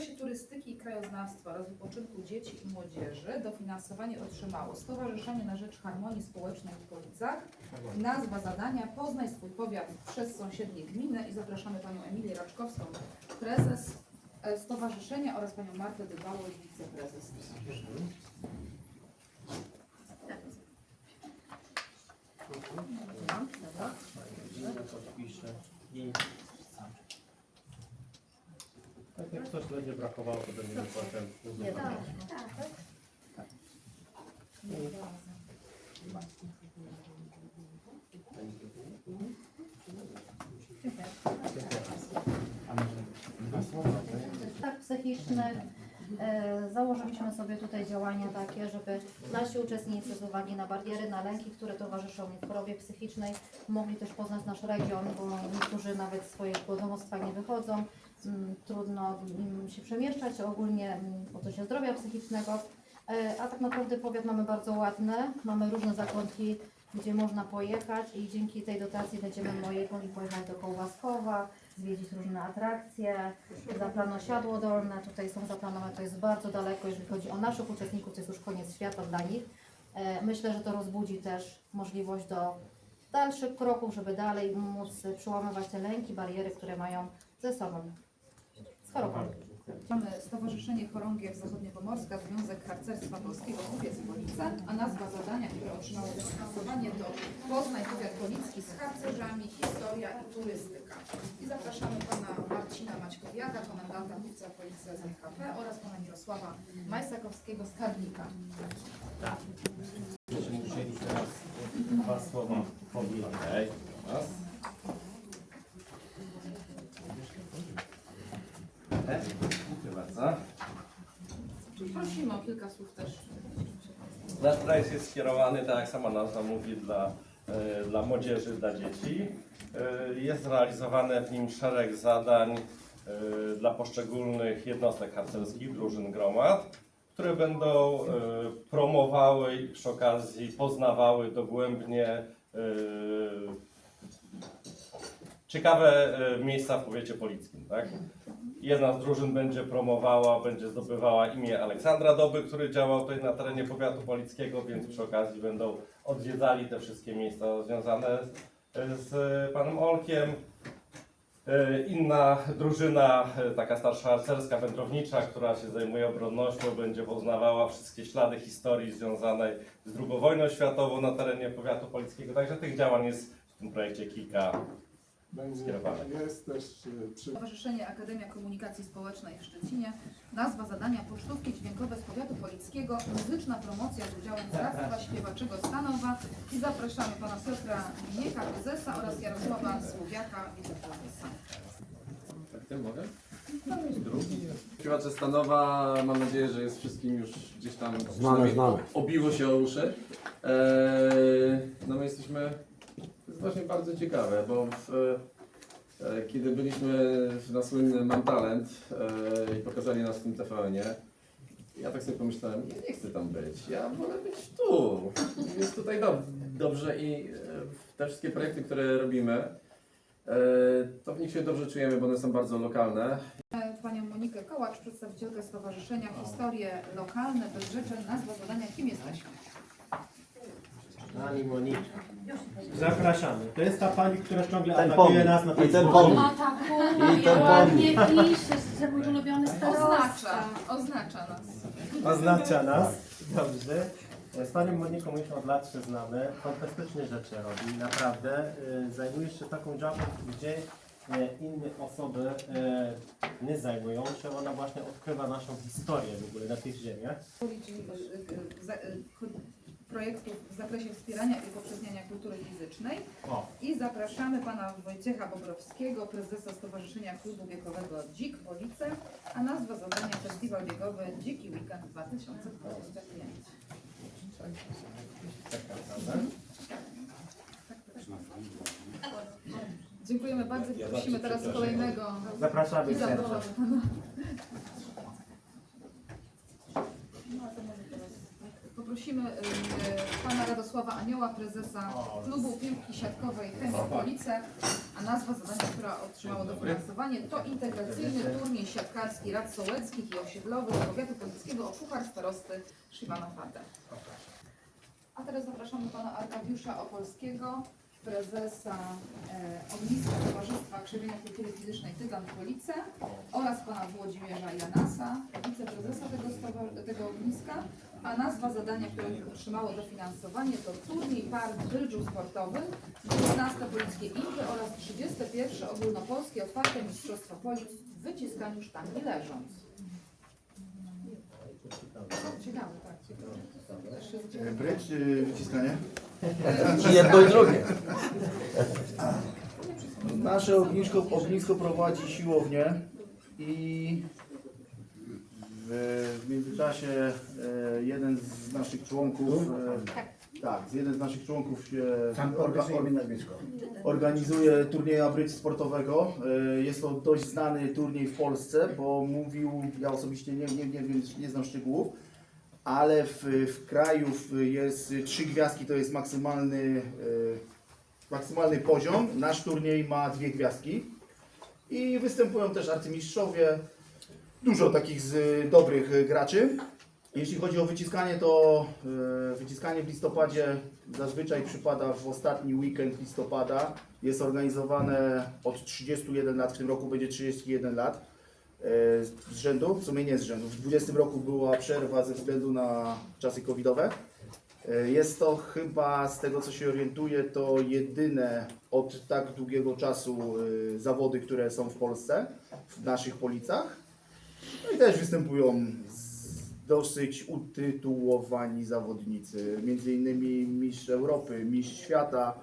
zakresie turystyki i krajoznawstwa oraz wypoczynku dzieci i młodzieży dofinansowanie otrzymało Stowarzyszenie na Rzecz Harmonii Społecznej w Policach. Nazwa zadania Poznaj swój powiat przez sąsiednie gminy i zapraszamy Panią Emilię Raczkowską, prezes e, stowarzyszenia oraz Panią Martę Dybałoś, wiceprezes stowarzyszenia. podpiszę i tak jak coś będzie brakowało, to będziemy potem uzupełniać. tak psychicznych. E, Założyliśmy sobie tutaj działania takie, żeby nasi uczestnicy z uwagi na bariery, na lęki, które towarzyszą im w chorobie psychicznej, mogli też poznać nasz region, bo niektórzy nawet z swojego domostwa nie wychodzą, trudno im się przemieszczać, ogólnie mm, w poczucie zdrowia psychicznego. E, A tak naprawdę powiat mamy bardzo ładny, mamy różne zakątki, gdzie można pojechać i dzięki tej dotacji będziemy mogli pojechać do Kołbaskowa, zwiedzić różne atrakcje, zaplano siadło dolne, tutaj są zaplanowane, to jest bardzo daleko, jeżeli chodzi o naszych uczestników, to jest już koniec świata dla nich. E, Myślę, że to rozbudzi też możliwość do dalszych kroków, żeby dalej móc przełamywać te lęki, bariery, które mają ze sobą chorobą. Mamy Stowarzyszenie Chorągiew Zachodniopomorska, Związek Harcerstwa Polskiego Kupiec Police, a nazwa zadania, które otrzymało dofinansowanie to Poznań Powiat Policki z harcerzami, historia i turystyka. I zapraszamy Pana Marcina Maćkowiaka, komendanta Kupica Policji z NHP oraz Pana Mirosława Majsakowskiego z Karnika. Będziemy musieli teraz dwa słowa powiedzieć. Dziękuję bardzo. Prosimy o kilka słów też. Nasz projekt jest skierowany, tak jak sama nazwa mówi, dla, e, dla młodzieży, dla dzieci. E, Jest realizowane w nim szereg zadań e, dla poszczególnych jednostek harcerskich, drużyn gromad, które będą e, promowały i przy okazji poznawały dogłębnie e, ciekawe e, miejsca w powiecie polickim. Tak? Jedna z drużyn będzie promowała, będzie zdobywała imię Aleksandra Doby, który działał tutaj na terenie powiatu polickiego, więc przy okazji będą odwiedzali te wszystkie miejsca związane z, z panem Olkiem. E, Inna drużyna, e, taka starsza harcerska, wędrownicza, która się zajmuje obronnością, będzie poznawała wszystkie ślady historii związanej z II wojną światową na terenie powiatu polickiego. Także tych działań jest w tym projekcie kilka. Będzie, skierowane. jest też y, przy Stowarzyszenie Akademia Komunikacji Społecznej w Szczecinie. Nazwa zadania Pocztówki Dźwiękowe z Powiatu Polickiego. Muzyczna promocja z udziałem Zrastwa Śpiewaczego Stanowa. I zapraszamy Pana Piotra Minieka, prezesa oraz Jarosława Słowiaka, wiceprezesa. Tak, tym mogę? Śpiewacze Stanowa, mam nadzieję, że jest wszystkim już gdzieś tam przynajmniej znamy. obiło się o uszy. Eee, no my jesteśmy, jest właśnie bardzo ciekawe, bo w, e, kiedy byliśmy na słynnym Mam Talent e, i pokazali nas w tym TVN-ie, ja tak sobie pomyślałem, ja nie chcę tam być, ja wolę być tu. Jest tutaj dob- dobrze i e, te wszystkie projekty, które robimy, to w nich się dobrze czujemy, bo one są bardzo lokalne. Panią Monikę Kołacz, przedstawicielkę Stowarzyszenia Historie Lokalne bez życzeń. Nazwa zadania Kim jesteś? Pani Monika. Zapraszamy. To jest ta pani, która ciągle Ten atakuje pomnik. nas na I ten Facebooku. pomnik. Atakuje, I ten ładnie pisze, że mój ulubiony Oznacza, starosta. oznacza nas. Oznacza nas. Dobrze. Z panią Moniką się od lat się znamy. Fantastyczne rzeczy robi. Naprawdę. Y, Zajmuje się taką działką, gdzie y, inne osoby y, nie zajmują się. Ona właśnie odkrywa naszą historię w ogóle na tych ziemiach. Y, y, za- y, projektów w zakresie wspierania i upowszechniania kultury fizycznej. O, I zapraszamy pana Wojciecha Bobrowskiego, prezesa Stowarzyszenia Klubu Biegowego Dzik Police, a nazwa zadania Festiwal Biegowy Dziki Weekend 2025. taka prawda? Dziękujemy bardzo i prosimy teraz kolejnego. Zapraszamy serdecznie. Pana. Poprosimy y, pana Radosława Anioła, prezesa klubu piłki siatkowej Chemii Police, a nazwa zadania, która otrzymało dofinansowanie to integracyjny turniej siatkarski rad sołeckich i osiedlowych powiatu polickiego o puchar starosty Szymana Fata. A teraz zapraszamy pana Arkadiusza Opolskiego, prezesa e, Ogniska Towarzystwa Krzewienia Kultury Fizycznej Tygan Police oraz pana Włodzimierza Janasa, wiceprezesa tego, stowa- tego ogniska, a nazwa zadania, które otrzymało dofinansowanie to turniej par brydżu sportowym, 19 Polickie Impy oraz 31 Ogólnopolskie Otwarte Mistrzostwo Polic w wyciskaniu sztangi leżąc. Ciekawe, tak. Też zaciekawiłam. Brycz czy wyciskanie? Jedno i drugie. Nasze ognisko, ognisko prowadzi siłownię i w, w międzyczasie e, jeden z naszych członków, e, tak, jeden z naszych członków się orga, or, organizuje turnieja brycz sportowego. E, Jest to dość znany turniej w Polsce, bo mówił, ja osobiście nie, nie, nie, wiem, nie znam szczegółów, ale w, w kraju w- jest trzy gwiazdki, to jest maksymalny, e, maksymalny poziom. Nasz turniej ma dwie gwiazdki i występują też arcymistrzowie, dużo takich z dobrych e, graczy. Jeśli chodzi o wyciskanie, to e, wyciskanie w listopadzie zazwyczaj przypada w ostatni weekend listopada. Jest organizowane od 31 lat, w tym roku będzie 31 lat e, z rzędu, w sumie nie z rzędu. W 20 roku była przerwa ze względu na czasy covidowe. Jest to chyba, z tego co się orientuję, to jedyne od tak długiego czasu zawody, które są w Polsce, w naszych policach. No i też występują dosyć utytułowani zawodnicy, między innymi mistrz Europy, mistrz świata,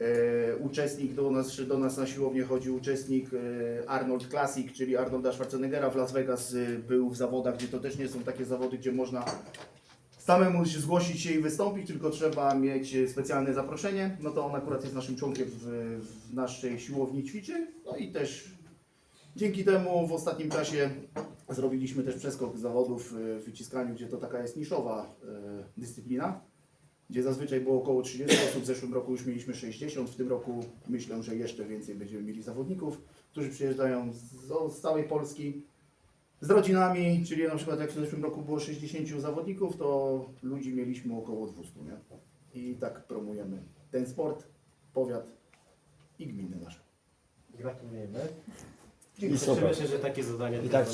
e, uczestnik do nas, do nas na siłownię chodzi uczestnik e, Arnold Classic, czyli Arnolda Schwarzeneggera w Las Vegas e, był w zawodach, gdzie to też nie są takie zawody, gdzie można samemu się zgłosić się i wystąpić, tylko trzeba mieć specjalne zaproszenie. No to on akurat jest naszym członkiem w, w naszej siłowni ćwiczeń. No i też dzięki temu w ostatnim czasie zrobiliśmy też przeskok zawodów e, w wyciskaniu, gdzie to taka jest niszowa e, dyscyplina. Gdzie zazwyczaj było około 30 osób, w zeszłym roku już mieliśmy 60, w tym roku myślę, że jeszcze więcej będziemy mieli zawodników, którzy przyjeżdżają z, z całej Polski z rodzinami, czyli na przykład jak w zeszłym roku było 60 zawodników, to ludzi mieliśmy około 200, nie? I tak promujemy ten sport, powiat i gminy nasze. Gratulujemy. I super. Że takie zadania I tak do